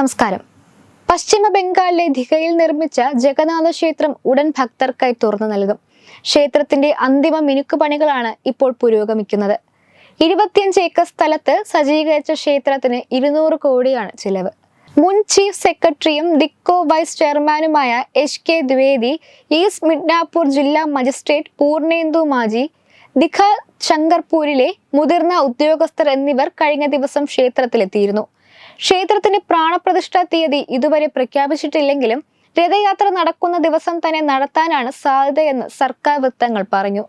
നമസ്കാരം. പശ്ചിമ ബംഗാളിലെ ധികയിൽ നിർമ്മിച്ച ജഗന്നാഥ ക്ഷേത്രം ഉടൻ ഭക്തർക്കായി തുറന്നു നൽകും. ക്ഷേത്രത്തിന്റെ അന്തിമ മിനുക്ക് പണികളാണ് ഇപ്പോൾ പുരോഗമിക്കുന്നത്. ഇരുപത്തിയഞ്ച് ഏക്കർ സ്ഥലത്ത് സജ്ജീകരിച്ച ക്ഷേത്രത്തിന് ഇരുന്നൂറ് കോടിയാണ് ചിലവ്. മുൻ ചീഫ് സെക്രട്ടറിയും ദിക്കോ വൈസ് ചെയർമാനുമായ H K Dwivedi East Midnapore ജില്ലാ മജിസ്ട്രേറ്റ് പൂർണേന്ദു മാജി ദിഖ ശങ്കർപൂരിലെ മുതിർന്ന ഉദ്യോഗസ്ഥർ എന്നിവർ കഴിഞ്ഞ ദിവസം ക്ഷേത്രത്തിലെത്തിയിരുന്നു. ക്ഷേത്രത്തിന്റെ പ്രാണപ്രതിഷ്ഠ തീയതി ഇതുവരെ പ്രഖ്യാപിച്ചിട്ടില്ലെങ്കിലും രഥയാത്ര നടക്കുന്ന ദിവസം തന്നെ നടത്താനാണ് സാധ്യതയെന്ന് സർക്കാർ വൃത്തങ്ങൾ പറഞ്ഞു.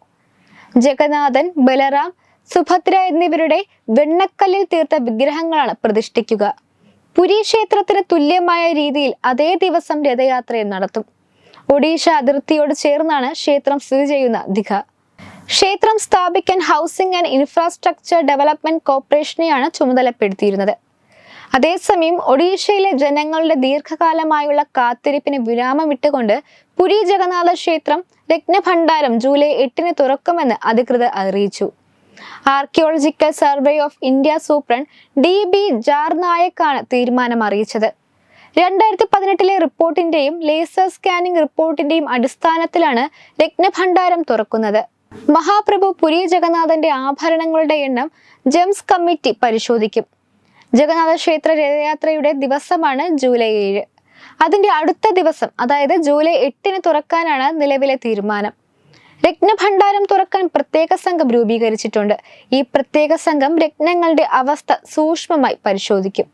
ജഗന്നാഥൻ ബലറാം സുഭദ്ര എന്നിവരുടെ വെണ്ണക്കല്ലിൽ തീർത്ത വിഗ്രഹങ്ങളാണ് പ്രതിഷ്ഠിക്കുക. പുരി ക്ഷേത്രത്തിന് തുല്യമായ രീതിയിൽ അതേ ദിവസം രഥയാത്രയും നടത്തും. ഒഡീഷ അതിർത്തിയോട് ചേർന്നാണ് ക്ഷേത്രം സ്ഥിതി ചെയ്യുന്ന ദിഘ. ക്ഷേത്രം സ്ഥാപിക്കാൻ ഹൗസിംഗ് ആൻഡ് ഇൻഫ്രാസ്ട്രക്ചർ ഡെവലപ്മെന്റ് കോർപ്പറേഷനെയാണ് ചുമതലപ്പെടുത്തിയിരുന്നത്. അതേസമയം ഒഡീഷയിലെ ജനങ്ങളുടെ ദീർഘകാലമായുള്ള കാത്തിരിപ്പിന് വിരാമമിട്ടുകൊണ്ട് പുരി ജഗന്നാഥ ക്ഷേത്രം രത്നഭണ്ഡാരം ജൂലൈ എട്ടിന് തുറക്കുമെന്ന് അധികൃതർ അറിയിച്ചു. Archaeological survey of India superintendent D B ജാർനായക്കാണ് തീരുമാനം അറിയിച്ചത് രണ്ടായിരത്തി പതിനെട്ടിലെ റിപ്പോർട്ടിന്റെയും ലേസർ സ്കാനിംഗ് റിപ്പോർട്ടിന്റെയും അടിസ്ഥാനത്തിലാണ് രത്നഭണ്ഡാരം തുറക്കുന്നത്. മഹാപ്രഭു പുരി ജഗന്നാഥന്റെ ആഭരണങ്ങളുടെ എണ്ണം ജെംസ് കമ്മിറ്റി പരിശോധിക്കും. ജഗന്നാഥ ക്ഷേത്ര രഥയാത്രയുടെ ദിവസമാണ് ജൂലൈ ഏഴ്. അതിന്റെ അടുത്ത ദിവസം അതായത് ജൂലൈ എട്ടിന് തുറക്കാനാണ് നിലവിലെ തീരുമാനം. രത്നഭണ്ഡാരം തുറക്കാൻ പ്രത്യേക സംഘം രൂപീകരിച്ചിട്ടുണ്ട്. ഈ പ്രത്യേക സംഘം രത്നങ്ങളുടെ അവസ്ഥ സൂക്ഷ്മമായി പരിശോധിക്കും.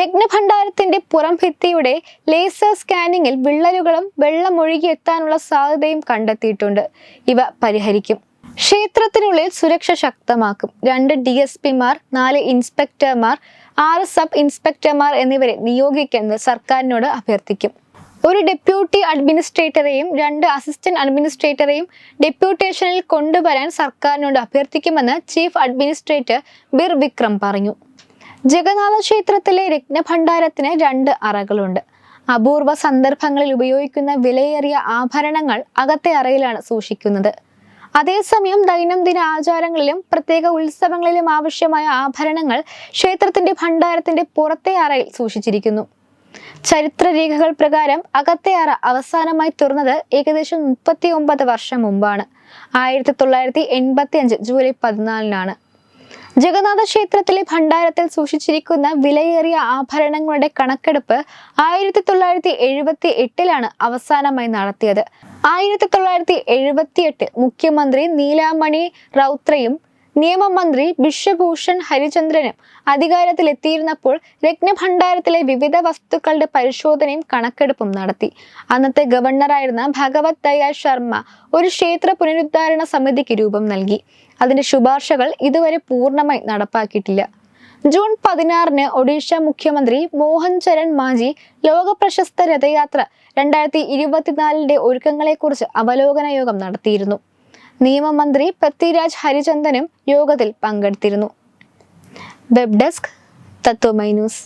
രത്നഭണ്ഡാരത്തിന്റെ പുറം ഭിത്തിയുടെ ലേസർ സ്കാനിങ്ങിൽ വിള്ളലുകളും വെള്ളം ഒഴുകി എത്താനുള്ള സാധ്യതയും കണ്ടെത്തിയിട്ടുണ്ട്. ഇവ പരിഹരിക്കും. ക്ഷേത്രത്തിനുള്ളിൽ സുരക്ഷ ശക്തമാക്കും. രണ്ട് ഡി എസ് പിമാർ നാല് ഇൻസ്പെക്ടർമാർ ആറ് സബ് ഇൻസ്പെക്ടർമാർ എന്നിവരെ നിയോഗിക്കുന്നത് സർക്കാരിനോട് അഭ്യർത്ഥിക്കും. ഒരു ഡെപ്യൂട്ടി അഡ്മിനിസ്ട്രേറ്ററെയും രണ്ട് അസിസ്റ്റന്റ് അഡ്മിനിസ്ട്രേറ്ററെയും ഡെപ്യൂട്ടേഷനിൽ കൊണ്ടുവരാൻ സർക്കാരിനോട് അഭ്യർത്ഥിക്കുമെന്ന് ചീഫ് അഡ്മിനിസ്ട്രേറ്റർ ബിർ വിക്രം പറഞ്ഞു. ജഗന്നാഥ ക്ഷേത്രത്തിലെ രത്നഭണ്ഡാരത്തിന് രണ്ട് അറകളുണ്ട്. അപൂർവ സന്ദർഭങ്ങളിൽ ഉപയോഗിക്കുന്ന വിലയേറിയ ആഭരണങ്ങൾ അകത്തെ അറയിലാണ് സൂക്ഷിക്കുന്നത്. അതേസമയം ദൈനംദിന ആചാരങ്ങളിലും പ്രത്യേക ഉത്സവങ്ങളിലും ആവശ്യമായ ആഭരണങ്ങൾ ക്ഷേത്രത്തിന്റെ ഭണ്ഡാരത്തിന്റെ പുറത്തെ അറയിൽ സൂക്ഷിച്ചിരിക്കുന്നു. ചരിത്രരേഖകൾ പ്രകാരം അകത്തെ അറ അവസാനമായി തുറന്നത് ഏകദേശം മുപ്പത്തി ഒമ്പത് വർഷം മുമ്പാണ്. ആയിരത്തി തൊള്ളായിരത്തി എൺപത്തി അഞ്ച് ജൂലൈ പതിനാലിനാണ്. ജഗന്നാഥ ക്ഷേത്രത്തിലെ ഭണ്ഡാരത്തിൽ സൂക്ഷിച്ചിരിക്കുന്ന വിലയേറിയ ആഭരണങ്ങളുടെ കണക്കെടുപ്പ് ആയിരത്തി തൊള്ളായിരത്തി എഴുപത്തി എട്ടിലാണ് അവസാനമായി നടത്തിയത്. ആയിരത്തി തൊള്ളായിരത്തി എഴുപത്തി എട്ട് മുഖ്യമന്ത്രി നീലാമണി റൗത്രയും നിയമമന്ത്രി ബിശ്വഭൂഷൺ ഹരിചന്ദ്രനും അധികാരത്തിലെത്തിയിരുന്നപ്പോൾ രത്നഭണ്ഡാരത്തിലെ വിവിധ വസ്തുക്കളുടെ പരിശോധനയും കണക്കെടുപ്പും നടത്തി. അന്നത്തെ ഗവർണറായിരുന്ന ഭഗവത് ദയാൽ ശർമ്മ ഒരു ക്ഷേത്ര പുനരുദ്ധാരണ സമിതിക്ക് രൂപം നൽകി. അതിന്റെ ശുപാർശകൾ ഇതുവരെ പൂർണമായി നടപ്പാക്കിയിട്ടില്ല. ജൂൺ പതിനാറിന് ഒഡീഷ മുഖ്യമന്ത്രി മോഹൻ ചരൺ മാജി ലോക പ്രശസ്ത രഥയാത്ര രണ്ടായിരത്തി ഇരുപത്തിനാലിന്റെ ഒരുക്കങ്ങളെക്കുറിച്ച് അവലോകന യോഗം നടത്തിയിരുന്നു. നിയമമന്ത്രി പൃഥ്വിരാജ് ഹരിചന്ദനും യോഗത്തിൽ പങ്കെടുത്തിരുന്നു. Web desk തത്വമൈനൂസ്